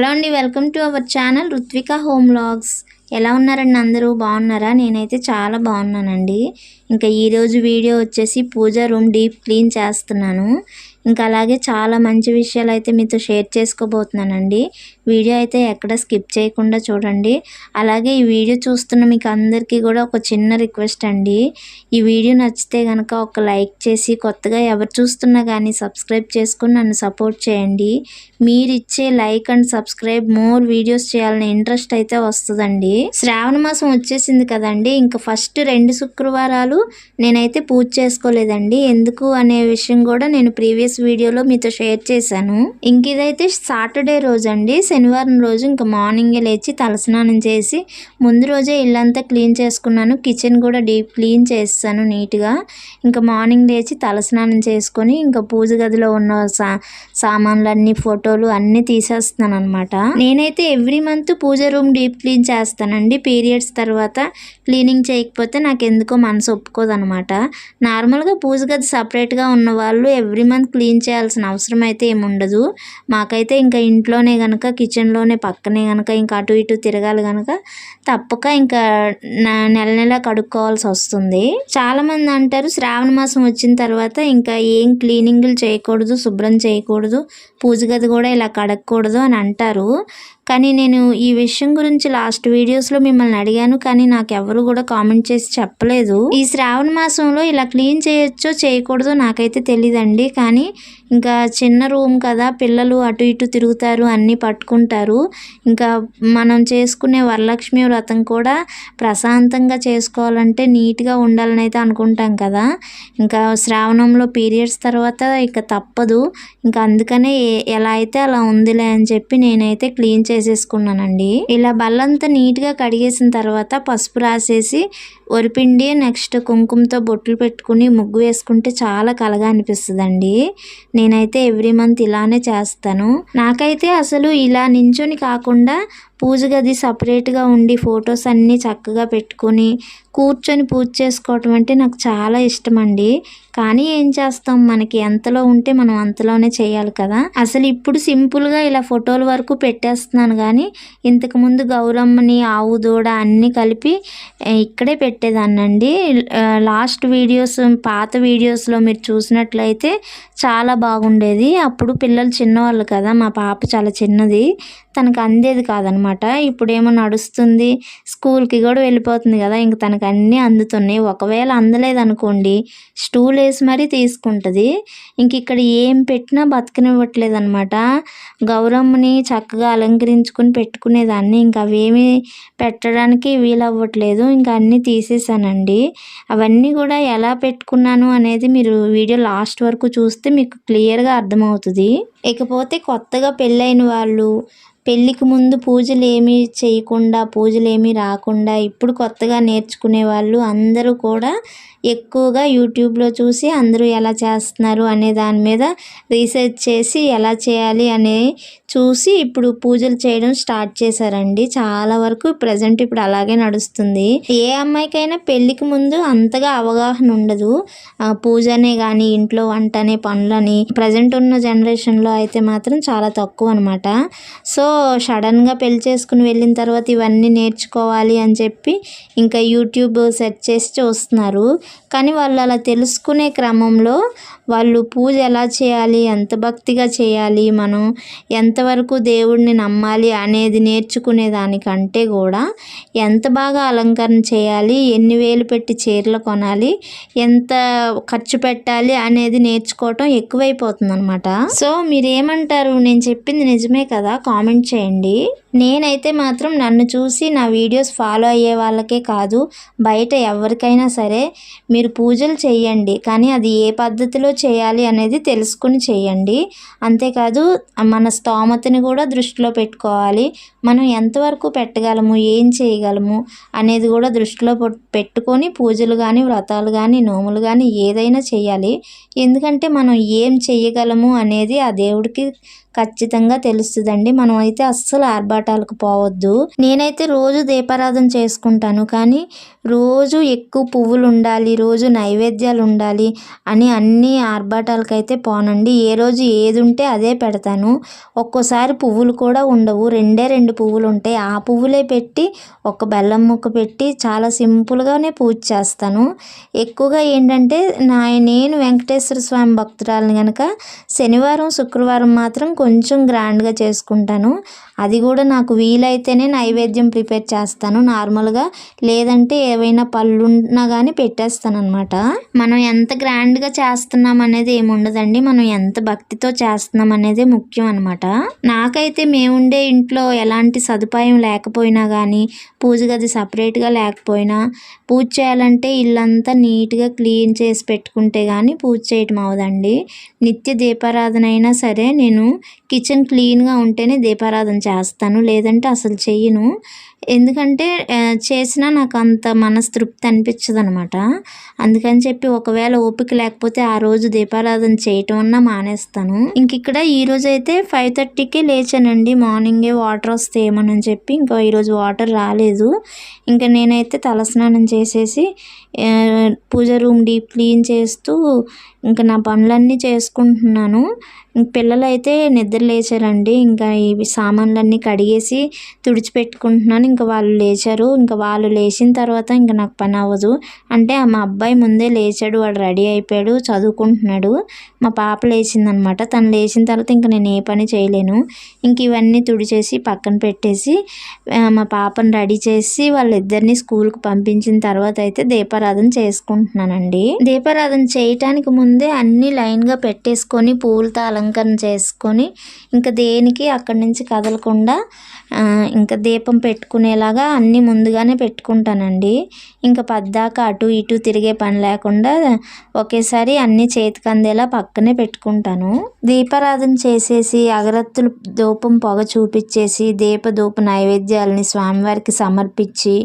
Hello అండి welcome to our channel Ruthvika home vlogs. ఎలా ఉన్నారండి అందరూ? బాగున్నారా? నేనైతే చాలా బాగున్నానండి. ఇంకా ఈరోజు వీడియో వచ్చేసి పూజా రూమ్ డీప్ క్లీన్ చేస్తున్నాను. ఇంకా అలాగే చాలా మంచి విషయాలు అయితే మీతో షేర్ చేసుకోబోతున్నానండి. వీడియో అయితే ఎక్కడ స్కిప్ చేయకుండా చూడండి. అలాగే ఈ వీడియో చూస్తున్న మీకు అందరికీ కూడా ఒక చిన్న రిక్వెస్ట్ అండి. ఈ వీడియో నచ్చితే కనుక ఒక లైక్ చేసి కొత్తగా ఎవరు చూస్తున్నా కానీ సబ్స్క్రైబ్ చేసుకుని నన్ను సపోర్ట్ చేయండి. మీరు ఇచ్చే like and subscribe more videos చేయాలని ఇంట్రెస్ట్ అయితే వస్తుందండి. శ్రావణ మాసం వచ్చేసింది కదండి. ఇంకా ఫస్ట్ రెండు శుక్రవారాలు నేనైతే పూజ చేసుకోలేదండి. ఎందుకు అనే విషయం కూడా నేను ప్రీవియస్ వీడియోలో మీతో షేర్ చేశాను. ఇంక ఇదైతే సాటర్డే రోజు అండి శనివారం రోజు ఇంకా మార్నింగే లేచి తలస్నానం చేసి ముందు రోజే ఇల్లంతా క్లీన్ చేసుకున్నాను. కిచెన్ కూడా డీప్ క్లీన్ చేస్తాను నీట్గా. ఇంకా మార్నింగ్ లేచి తలస్నానం చేసుకొని ఇంకా పూజ గదిలో ఉన్న సా సామాన్లన్నీ ఫోటోలు అన్నీ తీసేస్తున్నాను అనమాట నేనైతే ఎవ్రీ మంత్ పూజ రూమ్ డీప్ క్లీన్ చేస్తానండి. పీరియడ్స్ తర్వాత క్లీనింగ్ చేయకపోతే నాకు ఎందుకో మనసు ఒప్పుకోదనమాట నార్మల్గా పూజ గది సపరేట్గా ఉన్న వాళ్ళు ఎవ్రీ మంత్ క్లీన్ చేయాల్సిన అవసరం అయితే ఏముండదు మాకైతే ఇంకా ఇంట్లోనే కనుక కిచెన్లోనే పక్కనే కనుక ఇంకా అటు ఇటు తిరగాలి కనుక తప్పక ఇంకా నెల నెల కడుక్కోవాల్సి వస్తుంది. చాలామంది అంటారు శ్రావణ మాసం వచ్చిన తర్వాత ఇంకా ఏం క్లీనింగ్లు చేయకూడదు శుభ్రం చేయకూడదు పూజ గది కూడా ఇలా కడగకూడదు అని అంటారు. కానీ నేను ఈ విషయం గురించి లాస్ట్ వీడియోస్లో మిమ్మల్ని అడిగాను కానీ నాకు ఎవరు కూడా కామెంట్ చేసి చెప్పలేదు. ఈ శ్రావణ మాసంలో ఇలా క్లీన్ చేయొచ్చో చేయకూడదో నాకైతే తెలియదండి కానీ ఇంకా చిన్న రూమ్ కదా పిల్లలు అటు ఇటు తిరుగుతారు అన్నీ పట్టుకుంటారు. ఇంకా మనం చేసుకునే వరలక్ష్మి వ్రతం కూడా ప్రశాంతంగా చేసుకోవాలంటే నీట్గా ఉండాలని అయితే అనుకుంటాం కదా. ఇంకా శ్రావణంలో పీరియడ్స్ తర్వాత ఇక తప్పదు. ఇంకా అందుకనే ఎలా అయితే అలా ఉందిలే అని చెప్పి నేనైతే క్లీన్ చేసేసుకున్నానండి ఇలా బల్లంతా నీట్గా కడిగేసిన తర్వాత పసుపు రాసేసి వరిపిండి నెక్స్ట్ కుంకుమతో బొట్లు పెట్టుకుని ముగ్గు వేసుకుంటే చాలా కలగా అనిపిస్తుందండి. నేనైతే ఎవ్రీ మంత్ ఇలానే చేస్తాను. నాకైతే అసలు ఇలా నించొని కాకుండా పూజ గది సపరేట్గా ఉండి ఫొటోస్ అన్నీ చక్కగా పెట్టుకొని కూర్చొని పూజ చేసుకోవటం అంటే నాకు చాలా ఇష్టం అండి కానీ ఏం చేస్తాం? మనకి ఎంతలో ఉంటే మనం అంతలోనే చేయాలి కదా. అసలు ఇప్పుడు సింపుల్గా ఇలా ఫోటోల వరకు పెట్టేస్తున్నాను కానీ ఇంతకుముందు గౌరమ్మని ఆవు దూడ అన్నీ కలిపి ఇక్కడే ఇక్కడే పెట్టేదాన్నండి. లాస్ట్ వీడియోస్ పాత వీడియోస్లో మీరు చూసినట్లయితే చాలా బాగుండేది. అప్పుడు పిల్లలు చిన్నవాళ్ళు కదా మా పాప చాలా చిన్నది. తనకు అందేది కాదనమాట. ఇప్పుడేమో నడుస్తుంది స్కూల్కి కూడా వెళ్ళిపోతుంది కదా ఇంక తనకు అన్నీ అందుతున్నాయి. ఒకవేళ అందలేదు అనుకోండి స్టూల్ వేసి మరీ తీసుకుంటుంది. ఇంక ఇక్కడ ఏం పెట్టినా బతకనివ్వట్లేదు అనమాట గౌరమ్మని చక్కగా అలంకరించుకుని పెట్టుకునేదాన్ని. ఇంకా అవేమీ పెట్టడానికి వీలవ్వట్లేదు. ఇంకా అన్నీ తీసేసానండి. అవన్నీ కూడా ఎలా పెట్టుకున్నాను అనేది మీరు వీడియో లాస్ట్ వరకు చూస్తే మీకు క్లియర్గా అర్థమవుతుంది. ఇకపోతే కొత్తగా పెళ్ళైన వాళ్ళు పెళ్ళికి ముందు పూజలు ఏమీ చేయకుండా పూజలు ఏమీ రాకుండా ఇప్పుడు కొత్తగా నేర్చుకునే వాళ్ళు అందరూ కూడా ఎక్కువగా యూట్యూబ్లో చూసి అందరూ ఎలా చేస్తున్నారు అనే దాని మీద రీసెర్చ్ చేసి ఎలా చేయాలి అనే చూసి ఇప్పుడు పూజలు చేయడం స్టార్ట్ చేశారండి. చాలా వరకు ప్రజెంట్ ఇప్పుడు అలాగే నడుస్తుంది. ఏ అమ్మాయికైనా పెళ్ళికి ముందు అంతగా అవగాహన ఉండదు. ఆ, పూజనే కానీ ఇంట్లో వంటనే పనులని ప్రజెంట్ ఉన్న జనరేషన్లో అయితే మాత్రం చాలా తక్కువ అనమాట సో సడన్గా పెళ్ళి చేసుకుని వెళ్ళిన తర్వాత ఇవన్నీ నేర్చుకోవాలి అని చెప్పి ఇంకా యూట్యూబ్ సెర్చ్ చేసి చూస్తున్నారు. కానీ వాళ్ళు అలా తెలుసుకునే క్రమంలో వాళ్ళు పూజ ఎలా చేయాలి? ఎంత భక్తిగా చేయాలి? మనం ఎంతవరకు దేవుడిని నమ్మాలి అనేది నేర్చుకునే దానికంటే కూడా ఎంత బాగా అలంకరణ చేయాలి? ఎన్ని వేలు పెట్టి చీరలు కొనాలి? ఎంత ఖర్చు పెట్టాలి అనేది నేర్చుకోవటం ఎక్కువైపోతుంది అనమాట సో మీరేమంటారు? నేను చెప్పింది నిజమే కదా? కామెంట్ చేయండి. నేనైతే మాత్రం నన్ను చూసి నా వీడియోస్ ఫాలో అయ్యే వాళ్ళకే కాదు బయట ఎవరికైనా సరే మీరు పూజలు చేయండి కానీ అది ఏ పద్ధతిలో చేయాలి అనేది తెలుసుకుని చేయండి. అంతేకాదు మన స్తోమతని కూడా దృష్టిలో పెట్టుకోవాలి. మనం ఎంతవరకు పెట్టగలము ఏం చేయగలము అనేది కూడా దృష్టిలో పెట్టుకొని పూజలు కానీ వ్రతాలు కానీ నోములు కానీ ఏదైనా చేయాలి. ఎందుకంటే మనం ఏం చేయగలము అనేది ఆ దేవుడికి ఖచ్చితంగా తెలుస్తుందండి. మనం అయితే అస్సలు ఆర్భాటాలకు పోవద్దు. నేనైతే రోజు దీపారాధన చేసుకుంటాను. కానీ రోజు ఎక్కువ పువ్వులు ఉండాలి రోజు నైవేద్యాలు ఉండాలి అని అన్ని ఆర్భాటాలకైతే పోనండి. ఏ రోజు ఏది ఉంటే అదే పెడతాను. ఒక్కోసారి పువ్వులు కూడా ఉండవు. రెండే రెండు పువ్వులు ఉంటాయి. ఆ పువ్వులే పెట్టి ఒక బెల్లం ముక్క పెట్టి చాలా సింపుల్గానే పూజ చేస్తాను. ఎక్కువగా ఏంటంటే నా నేను వెంకటేశ్వర స్వామి భక్తురాలను కనుక శనివారం శుక్రవారం మాత్రం కొంచెం గ్రాండ్గా చేసుకుంటాను. అది కూడా నాకు వీలైతేనే నైవేద్యం ప్రిపేర్ చేస్తాను. నార్మల్గా లేదంటే ఏవైనా పళ్ళు ఉన్నా కానీ పెట్టేస్తాను అనమాట మనం ఎంత గ్రాండ్గా చేస్తున్నాం అనేది ఏముండదండి. మనం ఎంత భక్తితో చేస్తున్నాం అనేది ముఖ్యం అనమాట నాకైతే మేముండే ఇంట్లో ఎలాంటి సదుపాయం లేకపోయినా కానీ పూజ గది సపరేట్గా లేకపోయినా పూజ చేయాలంటే ఇల్లంతా నీట్గా క్లీన్ చేసి పెట్టుకుంటే కానీ పూజ చేయటం అవదండి. నిత్య దీపారాధన అయినా సరే నేను కిచెన్ క్లీన్గా ఉంటేనే దీపారాధన చేస్తాను లేదంటే అసలు చెయ్యను. ఎందుకంటే చేసినా నాకు అంత మనస్తృప్తి అనిపించదు అనమాట అందుకని చెప్పి ఒకవేళ ఓపిక లేకపోతే ఆ రోజు దీపారాధన చేయటం అన్నా మానేస్తాను. ఇంక ఇక్కడ ఈరోజు అయితే ఫైవ్ థర్టీకే లేచానండి. మార్నింగే వాటర్ వస్తే ఏమని చెప్పి ఇంకా ఈరోజు వాటర్ రాలేదు. ఇంకా నేనైతే తలస్నానం చేసేసి పూజ రూమ్ డీప్ క్లీన్ చేస్తూ ఇంకా నా పనులన్నీ చేసుకుంటున్నాను. పిల్లలు అయితే నిద్ర లేచారండి. ఇంకా ఇవి సామాన్లన్నీ కడిగేసి తుడిచిపెట్టుకుంటున్నాను. ఇంకా వాళ్ళు లేచారు. ఇంకా వాళ్ళు లేచిన తర్వాత ఇంకా నాకు పని అవ్వదు. అంటే మా అబ్బాయి ముందే లేచాడు. వాడు రెడీ అయిపోయాడు. చదువుకుంటున్నాడు. మా పాప లేచిందనమాట. తను లేచిన తర్వాత ఇంకా నేను ఏ పని చేయలేను. ఇంక ఇవన్నీ తుడిచేసి పక్కన పెట్టేసి మా పాపను రెడీ చేసి వాళ్ళిద్దరిని స్కూల్కి పంపించిన తర్వాత అయితే దీపారాధన చేసుకుంటున్నానండి. దీపారాధన చేయటానికి ముందే అన్ని లైన్గా పెట్టేసుకొని పూలతో అలంకరణ చేసుకొని ఇంకా దేనికి అక్కడి నుంచి కదలకుండా ఇంకా దీపం పెట్టుకునేలాగా అన్నీ ముందుగానే పెట్టుకుంటానండి. ఇంకా పద్దాక అటు ఇటు తిరిగే పని లేకుండా ఒకేసారి అన్నీ చేతికి అందేలా పక్కనే పెట్టుకుంటాను. దీపారాధన చేసేసి అగరత్తులు ధూపం పొగ చూపించేసి దీప ధూప నైవేద్యాలని స్వామివారికి సమర్పించి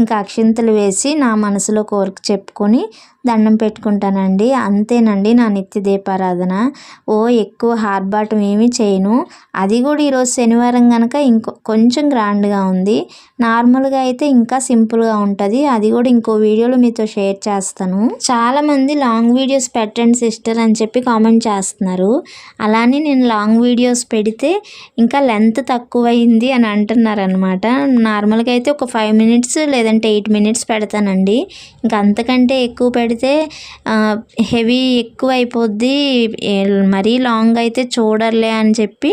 ఇంకా అక్షింతలు వేసి నా మనసులో వర్క్ చెప్పుకొని దండం పెట్టుకుంటానండి. అంతేనండి నా నిత్య దీపారాధన. ఓ ఎక్కువ హార్డ్ ఏమీ చేయను. అది కూడా ఈరోజు శనివారం కనుక ఇంకో కొంచెం గ్రాండ్గా ఉంది. నార్మల్గా అయితే ఇంకా సింపుల్గా ఉంటుంది. అది కూడా ఇంకో వీడియోలో మీతో షేర్ చేస్తాను. చాలామంది లాంగ్ వీడియోస్ పెట్టండి సిస్టర్ అని చెప్పి కామెంట్ చేస్తున్నారు. అలానే నేను లాంగ్ వీడియోస్ పెడితే ఇంకా లెంత్ తక్కువైంది అని అంటున్నారు అనమాట నార్మల్గా అయితే ఒక ఫైవ్ మినిట్స్ లేదంటే ఎయిట్ మినిట్స్ పెడతానండి. ఇంకా అంతకంటే ఎక్కువ పెడితే పెడితే హెవీ ఎక్కువ అయిపోద్ది మరీ లాంగ్ అయితే చూడర్లే అని చెప్పి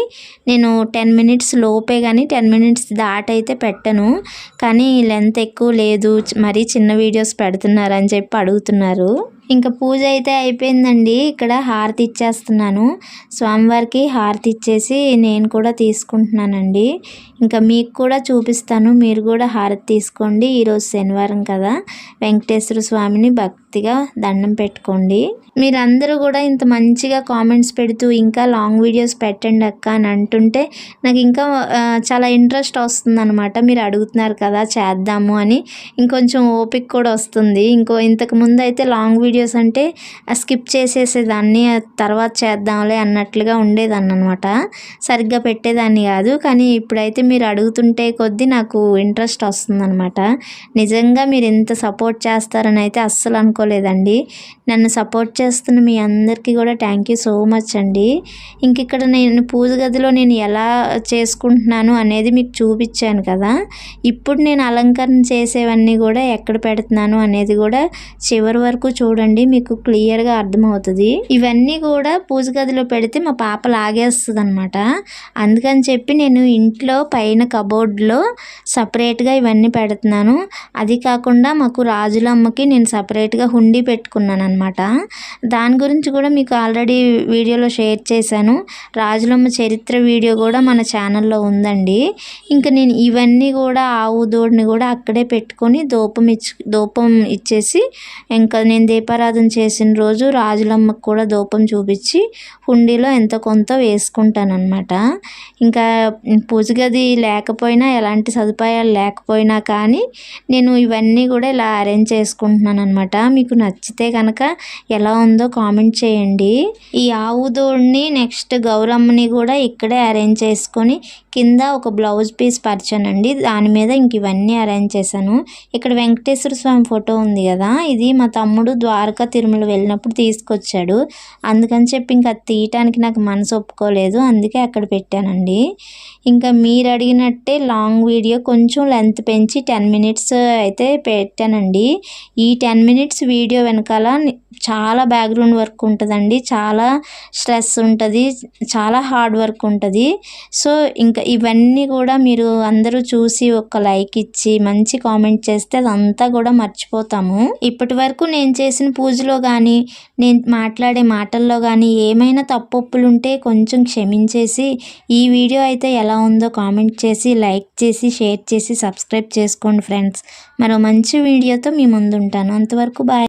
నేను టెన్ మినిట్స్ లోపే కానీ టెన్ మినిట్స్ దాటైతే పెట్టను. కానీ లెంత్ ఎక్కువ లేదు మరీ చిన్న వీడియోస్ పెడుతున్నారని చెప్పి అడుగుతున్నారు. ఇంకా పూజ అయితే అయిపోయిందండి. ఇక్కడ హారతి ఇచ్చేస్తున్నాను. స్వామివారికి హారతి ఇచ్చేసి నేను కూడా తీసుకుంటున్నానండి. ఇంకా మీకు కూడా చూపిస్తాను. మీరు కూడా హారతి తీసుకోండి. ఈరోజు శనివారం కదా. వెంకటేశ్వర స్వామిని భక్తిగా దండం పెట్టుకోండి. మీరందరూ కూడా ఇంత మంచిగా కామెంట్స్ పెడుతూ ఇంకా లాంగ్ వీడియోస్ పెట్టండి అక్క అని అంటుంటే నాకు ఇంకా చాలా ఇంట్రెస్ట్ వస్తుంది అనమాట మీరు అడుగుతున్నారు కదా చేద్దాము అని. ఇంకొంచెం ఓపిక కూడా వస్తుంది. ఇంకో ఇంతకు ముందు అయితే లాంగ్ వీడియోస్ అంటే స్కిప్ చేసేసేదాన్ని తర్వాత చేద్దాంలే అన్నట్లుగా ఉండేదాన్ని అనమాట సరిగ్గా పెట్టేదాన్ని కాదు. కానీ ఇప్పుడైతే మీరు అడుగుతుంటే కొద్దీ నాకు ఇంట్రెస్ట్ వస్తుందనమాట నిజంగా మీరు ఇంత సపోర్ట్ చేస్తారని అయితే అస్సలు అనుకోలేదండి నన్ను సపోర్ట్ చేస్తున్న మీ అందరికీ కూడా థ్యాంక్ యూ సో మచ్ అండి. ఇంక ఇక్కడ నేను పూజ గదిలో నేను ఎలా చేసుకుంటున్నాను అనేది మీకు చూపించాను కదా. ఇప్పుడు నేను అలంకరణ చేసేవన్నీ కూడా ఎక్కడ పెడుతున్నాను అనేది కూడా చివరి వరకు చూడండి మీకు క్లియర్గా అర్థమవుతుంది. ఇవన్నీ కూడా పూజ గదిలో పెడితే మా పాప లాగేస్తుంది అనమాట అందుకని చెప్పి నేను ఇంట్లో పైన కబోర్డ్లో సపరేట్గా ఇవన్నీ పెడుతున్నాను. అది కాకుండా మాకు రాజులమ్మకి నేను సపరేట్గా హుండీ పెట్టుకున్నాను అనమాట దాని గురించి కూడా మీకు ఆల్రెడీ వీడియోలో షేర్ చేశాను. రాజులమ్మ చరిత్ర వీడియో కూడా మన ఛానల్లో ఉందండి. ఇంకా నేను ఇవన్నీ కూడా ఆవు దూడని కూడా అక్కడే పెట్టుకొని దూపం ఇచ్చి దూపం ఇచ్చేసి ఇంకా నేను దీపారాధన చేసిన రోజు రాజులమ్మకు కూడా దూపం చూపించి హుండీలో ఎంత కొంత వేసుకుంటానమాట ఇంకా పూజ గది లేకపోయినా ఎలాంటి సదుపాయాలు లేకపోయినా కానీ నేను ఇవన్నీ కూడా ఇలా అరేంజ్ చేసుకుంటున్నాను అనమాట మీకు నచ్చితే కనుక ఎలా ఉందో కామెంట్ చేయండి. ఈ ఆవు దూడిని నెక్స్ట్ గౌరమ్మని కూడా ఇక్కడే అరేంజ్ చేసుకొని కింద ఒక బ్లౌజ్ పీస్ పరిచానండి దాని మీద ఇంక ఇవన్నీ అరేంజ్ చేశాను. ఇక్కడ వెంకటేశ్వర స్వామి ఫోటో ఉంది కదా ఇది మా తమ్ముడు ద్వారకా తిరుమల వెళ్ళినప్పుడు తీసుకొచ్చాడు. అందుకని చెప్పి ఇంకా అది తీయటానికి నాకు మనసు ఒప్పుకోలేదు అందుకే అక్కడ పెట్టానండి. ఇంకా మీరు అడిగినట్టే లాంగ్ వీడియో కొంచెం లెంత్ పెంచి టెన్ మినిట్స్ అయితే పెట్టానండి. ఈ టెన్ మినిట్స్ వీడియో వెనకాల చాలా బ్యాక్గ్రౌండ్ వర్క్ ఉంటుందండి. చాలా స్ట్రెస్ ఉంటుంది. చాలా హార్డ్ వర్క్ ఉంటుంది. సో ఇంకా ఇవన్నీ కూడా మీరు అందరూ చూసి ఒక లైక్ ఇచ్చి మంచి కామెంట్ చేస్తే అదంతా కూడా మర్చిపోతాము. ఇప్పటి వరకు నేను చేసిన పూజలో కానీ నేను మాట్లాడే మాటల్లో కానీ ఏమైనా తప్పొప్పులు ఉంటే కొంచెం క్షమించేసి ఈ వీడియో అయితే ఎలా ఉందో కామెంట్ చేసి లైక్ చేసి షేర్ చేసి సబ్స్క్రైబ్ చేసుకోండి ఫ్రెండ్స్ మరో మంచి వీడియోతో మీ ముందు ఉంటాను అంతవరకు బాయ్